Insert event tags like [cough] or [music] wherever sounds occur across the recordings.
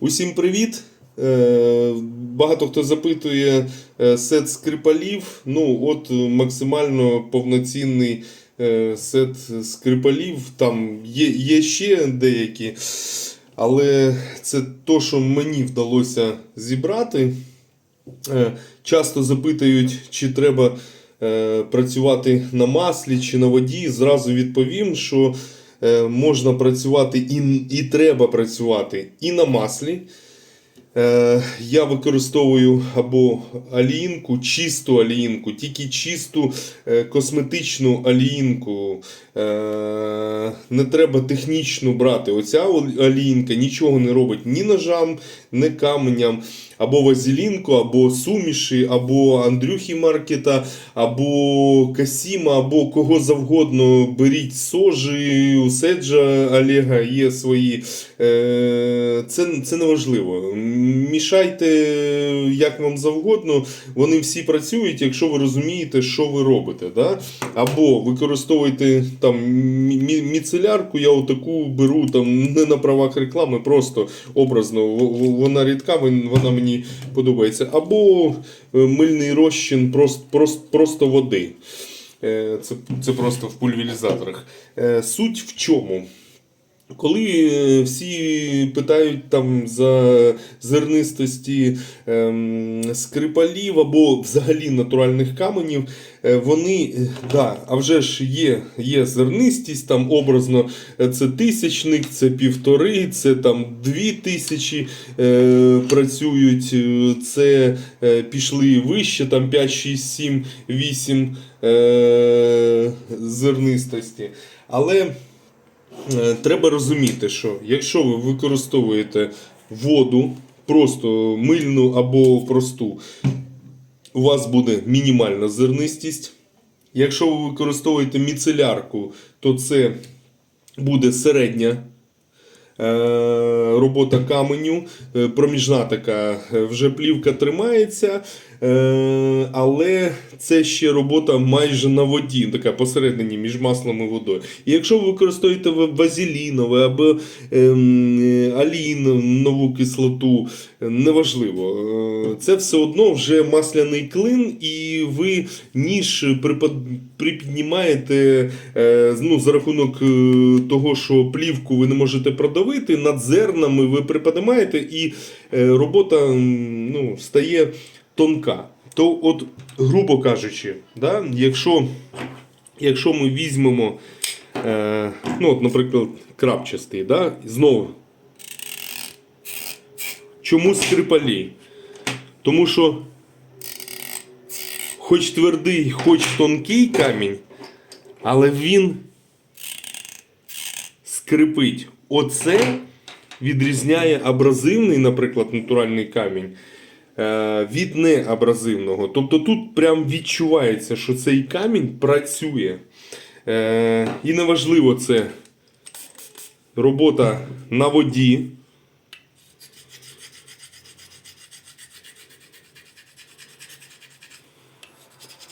Усім привіт! Е, Багато хто запитує е, сет скрипалів. Ну, от е, максимально повноцінний сет скрипалів. Там є, є ще деякі, але це то, що мені вдалося зібрати. Часто запитують, чи треба працювати на маслі чи на воді. Зразу відповім, що можна працювати і, і треба працювати і на маслі. Е, Я використовую або аліїнку, чисту аліїнку, тільки чисту е, косметичну аліїнку. Е, Не треба технічну брати. Оця аліїнка нічого не робить ні ножам, ні каменям. Або вазелінку, або суміші, або Андрюхі Маркета, або Касіма, або кого завгодно. Беріть сожі, у Седжа Олега є свої. Е, Це, це не важливо. Мішайте як вам завгодно. Вони всі працюють, якщо ви розумієте, що ви робите. Да? Або використовуйте там мі- мі- міцелярку, я отаку беру там не на правах реклами, просто образно. Вона рідка, вона мені подобається. Або е, мильний розчин просто, просто, просто води. Е, Це, це просто в пульверізаторах. Е, Суть в чому? Коли е, всі питають там за зернистості ем, скрипалів або взагалі натуральних каменів, е, вони, е, да, а вже ж є, є зернистість, там образно це тисячник, це півтори, це там дві тисячі е, працюють, це е, пішли вище, там 5, 6, 7, 8 е, зернистості. Але треба розуміти, що якщо ви використовуєте воду, просто мильну або просту, у вас буде мінімальна зернистість. Якщо ви використовуєте міцелярку, то це буде середня е, робота каменю, е, проміжна така е, вже плівка тримається, е, але це ще робота майже на воді, така посередині між маслом і водою. І якщо ви використовуєте ви вазелінове або ем, е, алінову кислоту, е, неважливо, е, це все одно вже масляний клин, і ви ніж припіднімаєте е, ну, за рахунок е, того, що плівку ви не можете продавити, над зернами ви приподимаєте, і е, робота ну, стає тонка. То, от, грубо кажучи, да, якщо, якщо ми візьмемо, е, ну, от, наприклад, крапчастий, да, знову. Чому скрипалі? Тому що хоч твердий, хоч тонкий камінь, але він скрипить. Оце відрізняє абразивний, наприклад, натуральний камінь від неабразивного. Тобто тут прям відчувається, що цей камінь працює. Е, І неважливо, це робота на воді.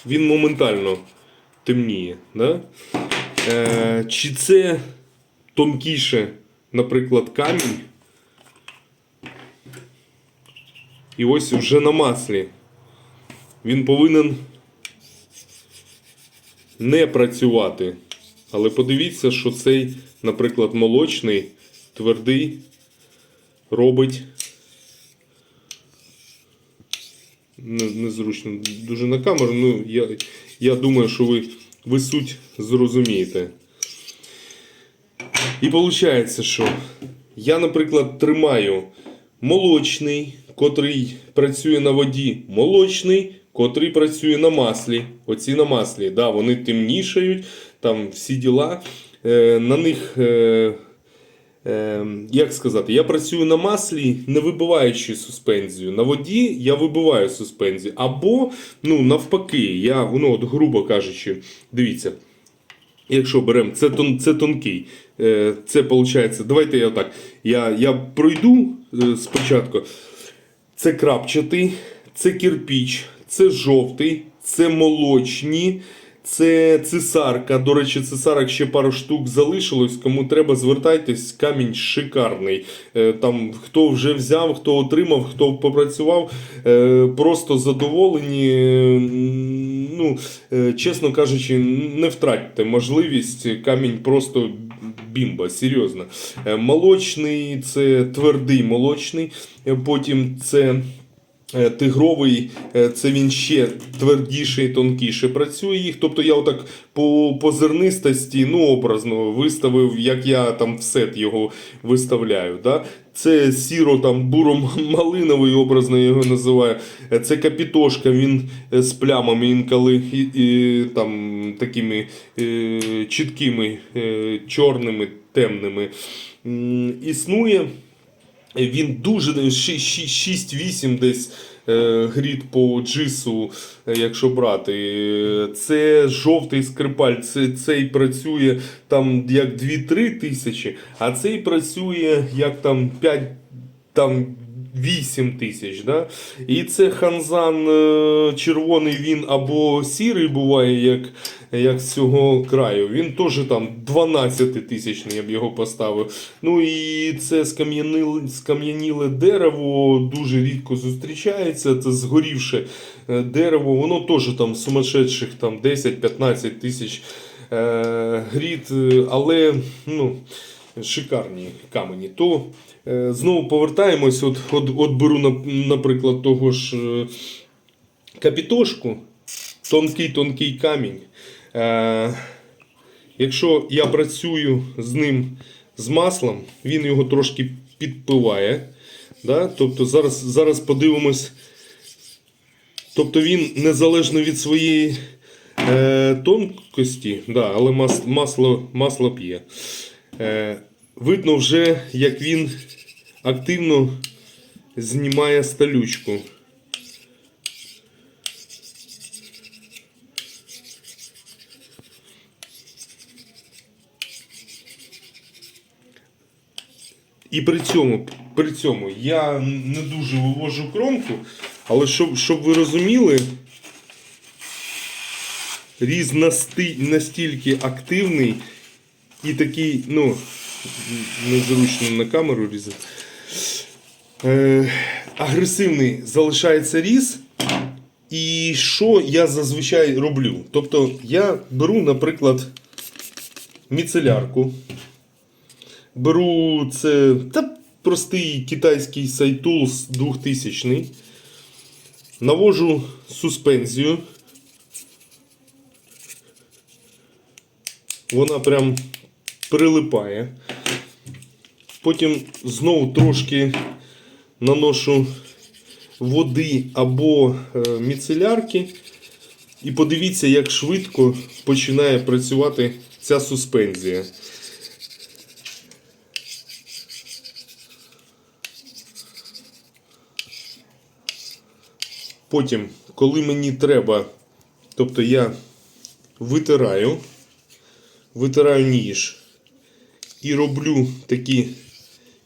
Він моментально темніє. Да? Е, чи це тонкіше, наприклад, камінь? І ось вже на маслі. Він повинен не працювати. Але подивіться, що цей, наприклад, молочний, твердий, робить. Незручно дуже на камеру. Ну, я, я думаю, що ви, ви суть зрозумієте. І виходить, що я, наприклад, тримаю молочний, котрий працює на воді, молочний, котрий працює на маслі. Оці на маслі, да, вони темнішають, там всі діла. Е, на них, е, е, як сказати, я працюю на маслі, не вибиваючи суспензію. На воді я вибиваю суспензію. Або, ну, навпаки, я, ну, от, грубо кажучи, дивіться. Якщо беремо, це, тон, це тонкий. Е, Це виходить, давайте я так. Я, я пройду е, спочатку. Це крапчатий, це кирпіч, це жовтий, це молочні, Це цесарка. До речі, цесарок ще пару штук залишилось. Кому треба, звертайтесь. Камінь шикарний. Е, Там хто вже взяв, хто отримав, хто попрацював, е, просто задоволені. Е, Ну, чесно кажучи, не втратьте можливість. Камінь просто бімба, серйозно. Е, Молочний це твердий молочний. Е, Потім це. Е, Тигровий е, це він ще твердіше і тонкіше працює їх. Тобто я отак по, по зернистості, ну образно виставив, як я там в сет його виставляю. Да? Це сіро там буро-малиновий, [laughs] образно його називаю. Е, Це капітошка, він з плямами інколи і, і, там такими е, чіткими, е, чорними, темними. Існує. Він дуже 6-8 десь е, грід по джису, е, якщо брати. Е, Це жовтий скрипаль, це, цей працює там як 2-3 тисячі, а цей працює як там 5 там 8 тисяч. Да? І це ханзан е, червоний він або сірий буває, як, як з цього краю. Він теж там 12 тисячний, я б його поставив. Ну і це скам'яніле дерево дуже рідко зустрічається. Це згорівше е, дерево, воно теж там сумасшедших там 10-15 тисяч е, грід, е, але ну, шикарні камені. То е, знову повертаємось, от, от, от беру, нап- наприклад, того ж е, капітошку, тонкий-тонкий камінь. Е, якщо я працюю з ним з маслом, він його трошки підпиває. Да? Тобто зараз, зараз подивимось. Тобто він незалежно від своєї е, тонкості, да, але мас, масло, масло п'є. Е, видно вже, як він активно знімає сталючку. І при цьому, при цьому я не дуже вивожу кромку, але щоб, щоб ви розуміли, різ настільки активний і такий, ну, незручно на камеру різати. Е, агресивний залишається різ. І що я зазвичай роблю? Тобто я беру, наприклад, міцелярку. Беру це та простий китайський Сайтулс 2000. Навожу суспензію. Вона прям прилипає. Потім знову трошки наношу води або е, міцелярки. І подивіться, як швидко починає працювати ця суспензія. Потім, коли мені треба, тобто я витираю, витираю ніж і роблю такі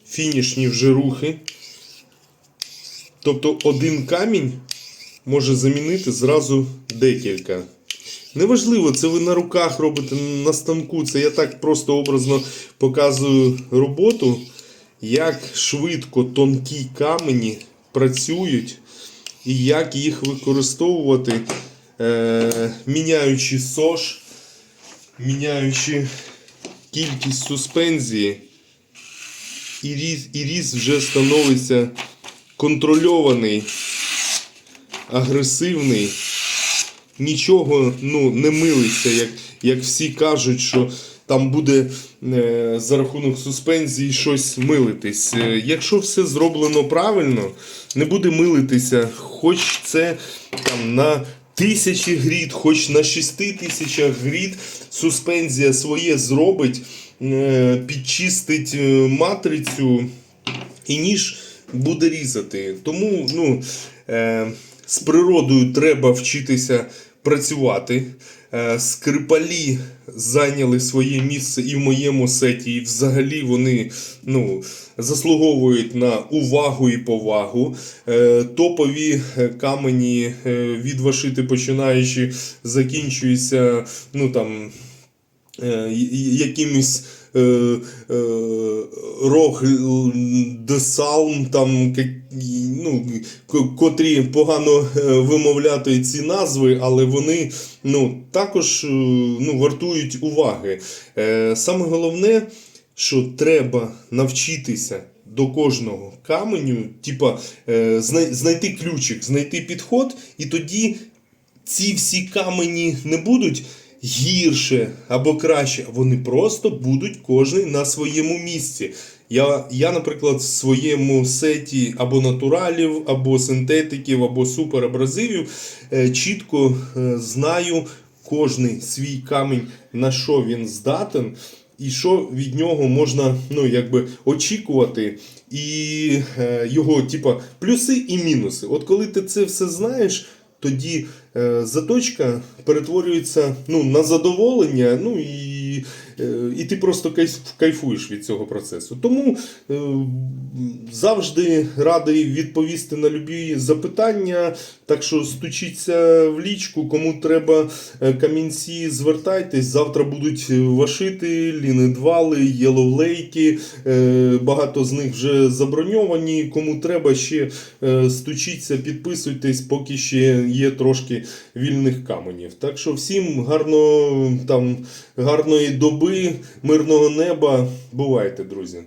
фінішні вже рухи. Тобто один камінь може замінити зразу декілька. Неважливо, це ви на руках робите на станку. Це я так просто образно показую роботу, як швидко тонкі камені працюють і як їх використовувати, е, міняючи сош, міняючи кількість суспензії, і різ, і різ вже становиться контрольований, агресивний. Нічого ну, не милиться, як, як всі кажуть, що там буде е, за рахунок суспензії щось милитись. Е, якщо все зроблено правильно, не буде милитися, хоч це там, на тисячі гріт, хоч на шести тисячах гріт, суспензія своє зробить, е, підчистить е, матрицю і ніж буде різати. Тому ну, е, з природою треба вчитися працювати. Е, скрипалі зайняли своє місце і в моєму сеті, і взагалі вони ну, заслуговують на увагу і повагу. Е, Топові е, камені відвашити, від Вашити починаючи, закінчуються, ну там е, е, рог десалм, там, ну, котрі погано е, вимовляти ці назви, але вони ну, також е, ну, вартують уваги. Е, Саме головне, що треба навчитися до кожного каменю, типа, знайти ключик, знайти підход, і тоді ці всі камені не будуть гірше або краще, вони просто будуть кожен на своєму місці. Я, я, наприклад, в своєму сеті або натуралів, або синтетиків, або суперабразивів е, чітко е, знаю кожний свій камінь, на що він здатен. І що від нього можна ну, якби, очікувати, і е, його типа, плюси і мінуси. От коли ти це все знаєш, тоді е, заточка перетворюється ну, на задоволення, ну і, е, і ти просто кайф- кайфуєш від цього процесу. Тому е, завжди радий відповісти на любі запитання. Так що стучіться в лічку, кому треба е, камінці, звертайтесь. Завтра будуть е, вашити, лінедвали, єловлейки. Е, Багато з них вже заброньовані. Кому треба ще стучіться, підписуйтесь, поки ще є трошки вільних каменів. Так що всім гарно, там, гарної доби, мирного неба. Бувайте, друзі.